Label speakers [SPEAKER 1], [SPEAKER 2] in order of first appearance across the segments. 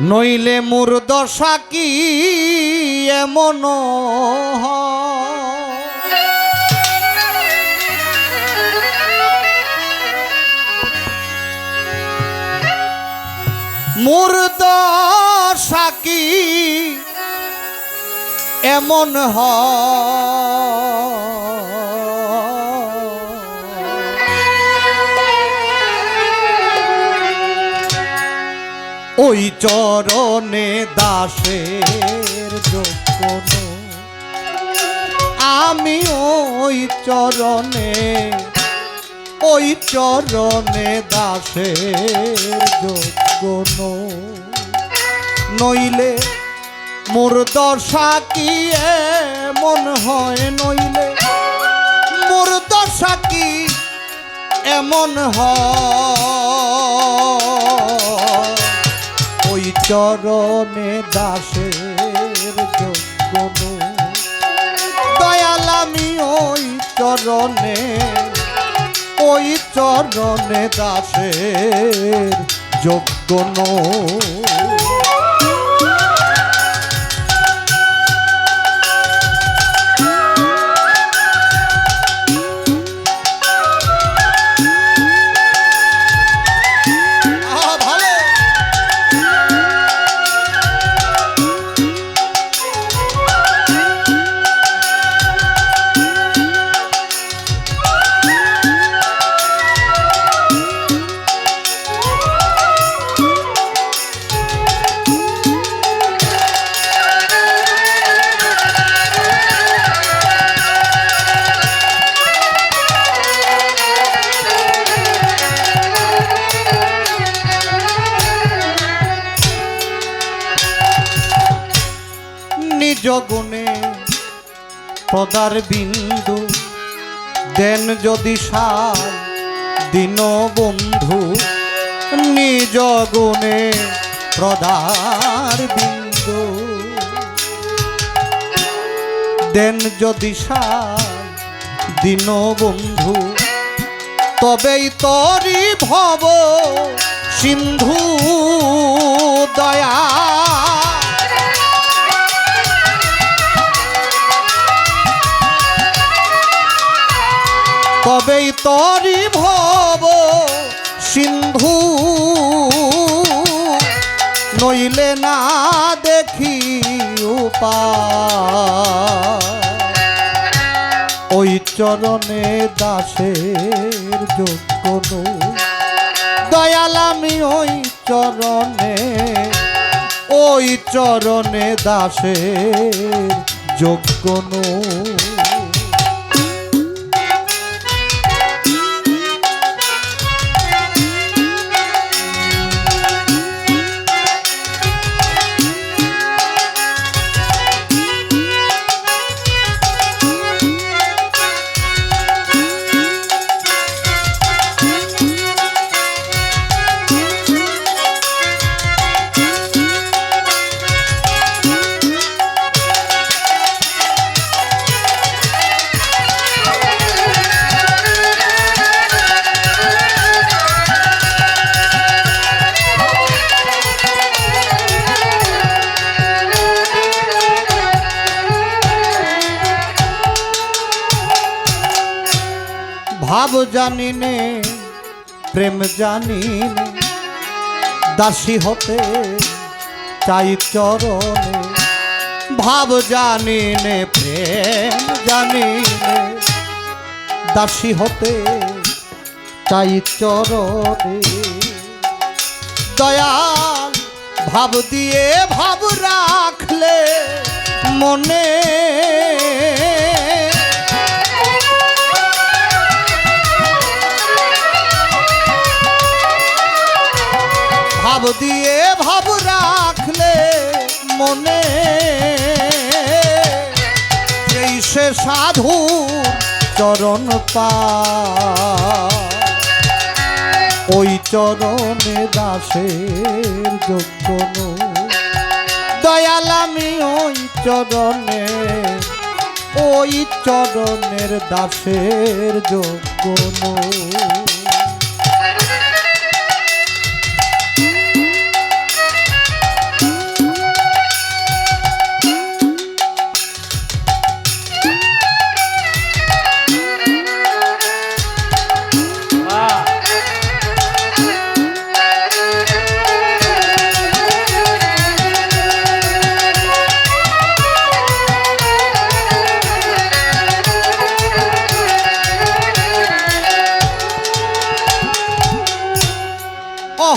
[SPEAKER 1] নইলে মোর দশা কি এমন? মোর দশা কি এমন হয় ওই চরণে দাসের যোগ্য আমি ওই চরণে ওই চরণে দাসের যোগ্য নইলে মোর দশা কি এমন হয় নইলে? মোর দশা কি এমন হয়? চরণে দাসের যোগ্য দয়াল আমি ওই চরণে ওই চরণে দাসের যোগ্য আহা, গুণে পদার বিন্দু। দেন যদি সার, দিন বন্ধু। নিজ গুণে প্রদার বিন্দু। দেন যদি সার, দিন বন্ধু। তবেই তরি ভব সিন্ধু দয়া। তবেই তরি ভব সিন্ধু নইলে না দেখি ওই চরণে দাসের যোগ্য। দয়াল আমি ওই চরণে ওই চরণে দাসের যোগ্য নই। ভাব জানি নে প্রেম জানি দাসী হতে চাই চরণে। ভাব জানি নে প্রেম জানি দাসী হতে চাই চরণে। দয়াল ভাব দিয়ে ভাব রাখলে মনে ভাব দিয়ে ভাব রাখলে মনে এই সে সাধু চরণ পা ওই চরণে দাসের যোগ্য নই। দয়াল আমি ওই চরণে, ওই চরণের দাসের যোগ্য।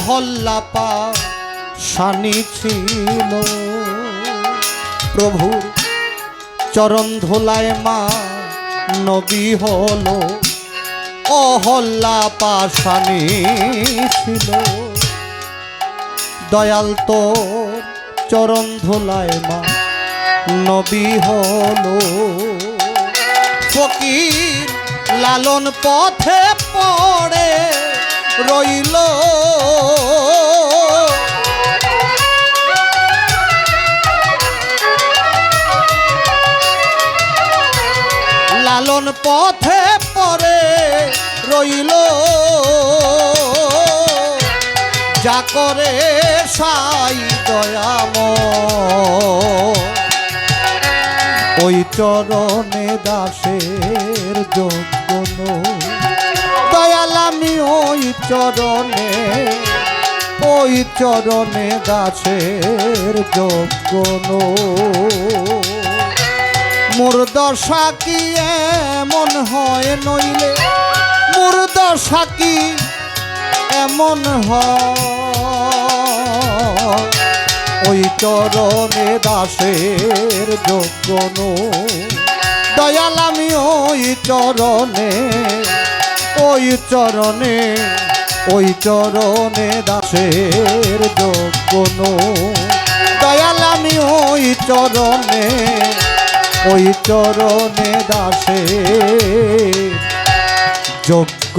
[SPEAKER 1] অহল্লাপা শানি ছিল। প্রভুর চরণ ধোলায় মা নবী হলো। অহল্লা পাশানি ছিল। দয়াল তোর চরণ ধোলায় মা নবী হলো। ফকির লালন পথে পড়ে রইল। লালন পথে পরে রইল। যা করে সাই দয়াম। ওই চরণে দাসের আমি ওই চরণে ওই চরণে দাসের নই। মোর দশা কি এমন হয় নইলে মোর দশা কি এমন হয় ওই চরণে দাসের নই। দয়াল আমি ওই চরণে ওই চরণে ওই চরণে দাসের যোগ্য। দয়াল আমি ওই চরণে ওই চরণে দাসের যোগ্য।